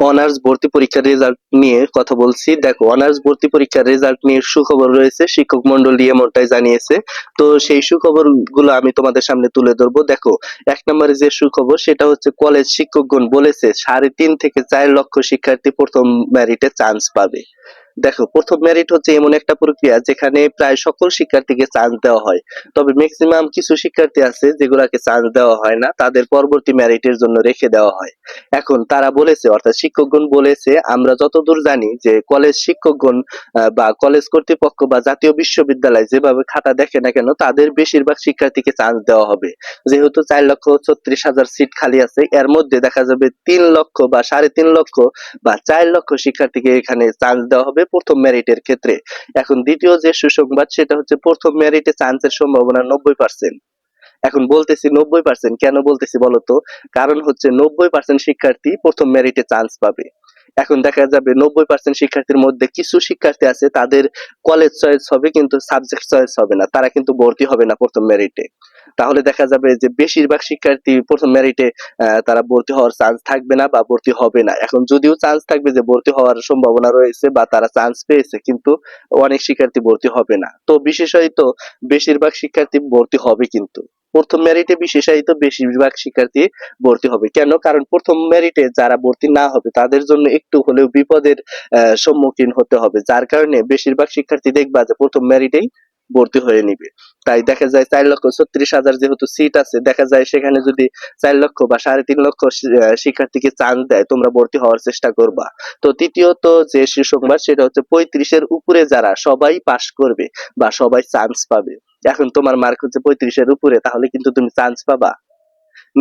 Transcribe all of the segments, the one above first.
Honours ভর্তি পরীক্ষার result নিয়ে কথা বলছি। দেখো অনার্স ভর্তি পরীক্ষার রেজাল্ট নিয়ে সুখবর রয়েছে, শিক্ষক মন্ডলী এমনটাই জানিয়েছে। তো সেই সুখবরগুলো আমি তোমাদের সামনে তুলে ধরবো। দেখো, এক নম্বরে যে সুখবর, সেটা হচ্ছে কলেজ শিক্ষকগণ বলেছে, সাড়ে তিন থেকে চার লক্ষ শিক্ষার্থী প্রথম ম্যারিটে চান্স পাবে। দেখো, প্রথম মেরিট হচ্ছে এমন একটা প্রক্রিয়া যেখানে প্রায় সকল শিক্ষার্থীকে চান্স দেওয়া হয়। তবে ম্যাক্সিমাম কিছু শিক্ষার্থী আছে যেগুলাকে চান্স দেওয়া হয় না, তাদের পরবর্তী মেরিটের জন্য রেখে দেওয়া হয়। এখন তারা বলেছে, অর্থাৎ শিক্ষকগণ বলেছে, আমরা যতদূর জানি যে কলেজ শিক্ষকগণ বা কলেজ কর্তৃপক্ষ বা জাতীয় বিশ্ববিদ্যালয় যেভাবে খাতা দেখে না কেন, তাদের বেশিরভাগ শিক্ষার্থীকে চান্স দেওয়া হবে। যেহেতু চার লক্ষ ছত্রিশ হাজার সিট খালি আছে, এর মধ্যে দেখা যাবে তিন লক্ষ বা সাড়ে তিন লক্ষ বা চার লক্ষ শিক্ষার্থীকে এখানে চান্স দেওয়া হবে। প্রথম মেরিটের ক্ষেত্রে। এখন দ্বিতীয় যে সুসংবাদ, সেটা হচ্ছে প্রথম মেরিটে চান্সের সম্ভাবনা নব্বই পার্সেন্ট এখন বলতেছি নব্বই পার্সেন্ট কেন বলতেছি বলতো? কারণ হচ্ছে নব্বই পার্সেন্ট শিক্ষার্থী প্রথম মেরিটে চান্স পাবে। এখন দেখা যাবে নব্বই পার্সেন্ট শিক্ষার্থীর মধ্যে কিছু শিক্ষার্থী আছে, তাদের কলেজ চয়েস হবে কিন্তু সাবজেক্ট চয়েস হবে না। তারা কিন্তু ভর্তি হবে না প্রথম মেরিটে তাহলে দেখা যাবে যে বেশিরভাগ শিক্ষার্থী প্রথম মেরিটে তারা ভর্তি হওয়ার চান্স থাকবে না বা ভর্তি হবে না। এখন যদিও চান্স থাকবে যে ভর্তি হওয়ার সম্ভাবনা রয়েছে বা তারা চান্স পেয়েছে, কিন্তু অনেক শিক্ষার্থী ভর্তি হবে না। তো বিশেষত বেশিরভাগ শিক্ষার্থী ভর্তি হবে কিন্তু। প্রথম মেরিটে বিশেষায়িত বেশিরভাগ শিক্ষার্থী ভর্তি হবে। কেন? কারণ প্রথম মেরিটে যারা ভর্তি না হবে, তাদের জন্য একটু হলেও বিপদের সম্মুখীন হতে হবে। যার কারণে বেশিরভাগ শিক্ষার্থী দেখবা যে প্রথম মেরিটেই ভর্তি হয়ে নিবে। তাই দেখা যায় চার লক্ষ ছত্রিশ হাজার যেহেতু সিট আছে, দেখা যায় সেখানে যদি চার লক্ষ বা সাড়ে তিন লক্ষ শিক্ষার্থীকে চান্স দেয়, তোমরা ভর্তি হওয়ার চেষ্টা করবা। তো তৃতীয়ত যে সুসংবাদ সেটা হচ্ছে পঁয়ত্রিশের উপরে যারা সবাই পাশ করবে বা সবাই চান্স পাবে। এখন তোমার মার্ক হচ্ছে পঁয়ত্রিশের উপরে তাহলে কিন্তু তুমি চান্স পাবা।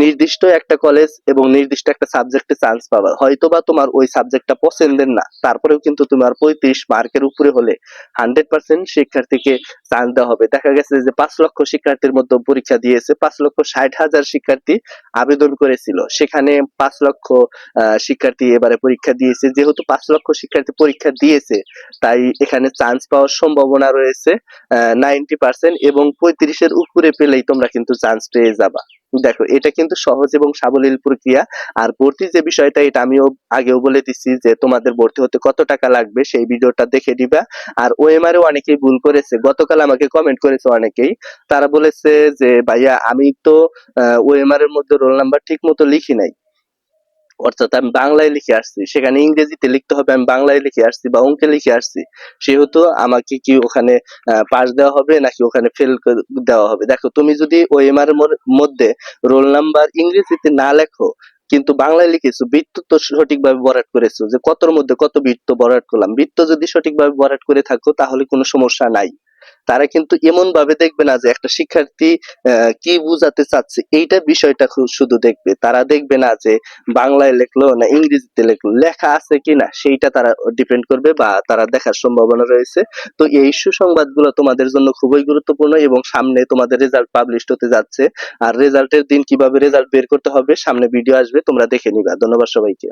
নির্দিষ্ট একটা কলেজ এবং নির্দিষ্ট একটা সাবজেক্টে চান্স পাবা। হয়তোবা তোমার ওই সাবজেক্টটা পছন্দের না, তারপরেও কিন্তু তোমার পঁয়ত্রিশ মার্কের উপরে হলে হান্ড্রেড পার্সেন্ট শিক্ষার্থীকে চান্স দেওয়া হবে। দেখা গেছে যে পাঁচ লক্ষ শিক্ষার্থীর মধ্যে পরীক্ষা দিয়েছে, পাঁচ লক্ষ ষাট হাজার শিক্ষার্থী আবেদন করেছিল। সেখানে পাঁচ লক্ষ শিক্ষার্থী এবারে পরীক্ষা দিয়েছে। যেহেতু পাঁচ লক্ষ শিক্ষার্থী পরীক্ষা দিয়েছে, তাই এখানে চান্স পাওয়ার সম্ভাবনা রয়েছে নাইনটি পার্সেন্ট এবং পঁয়ত্রিশের উপরে পেলেই তোমরা কিন্তু চান্স পেয়ে যাবা। দেখো, এটা কিন্তু সহজ এবং সাবলীল প্রক্রিয়া। আর ভর্তি যে বিষয়টা, এটা আমিও আগেও বলে দিচ্ছি যে তোমাদের ভর্তি হতে কত টাকা লাগবে, সেই ভিডিওটা দেখে দিবা। আর ওএমআর অনেকেই ভুল করেছে, গতকাল আমাকে কমেন্ট করেছে অনেকেই। তারা বলেছে যে, ভাইয়া, আমি তো ওএমআর এর মধ্যে রোল নাম্বার ঠিক মতো লিখি নাই। অর্থাৎ আমি বাংলায় লিখে আসছি, সেখানে ইংরেজিতে লিখতে হবে, আমি বাংলায় লিখে আসছি বা অঙ্কে লিখে আসছি, সেহেতু আমাকে কি ওখানে পাস দেওয়া হবে নাকি ওখানে ফেল দেওয়া হবে? দেখো, তুমি যদি এর মর- মধ্যে রোল নাম্বার ইংরেজিতে না লেখো, কিন্তু বাংলায় লিখেছো, বৃত্ত তো সঠিকভাবে বরাট করেছ, যে কতর মধ্যে কত বৃত্ত বরাট করলাম, বৃত্ত যদি সঠিকভাবে বরাট করে থাকো, তাহলে কোনো সমস্যা নাই। তারা কিন্তু এমন ভাবে দেখবে না যে একটা শিক্ষার্থী কি বুঝাতে চাচ্ছে। এইটা বিষয়টা শুধু দেখবে। তারা দেখবে না যে বাংলায় লেখলো না ইংরেজিতে লেখলো। লেখা আছে কিনা, সেইটা তারা ডিপেন্ড করবে বা তারা দেখার সম্ভাবনা রয়েছে। তো এই সুসংবাদগুলো তোমাদের জন্য খুবই গুরুত্বপূর্ণ এবং সামনে তোমাদের রেজাল্ট পাবলিশ হতে যাচ্ছে। আর রেজাল্টের দিন কীভাবে রেজাল্ট বের করতে হবে, সামনে ভিডিও আসবে, তোমরা দেখে নিবা। ধন্যবাদ সবাইকে।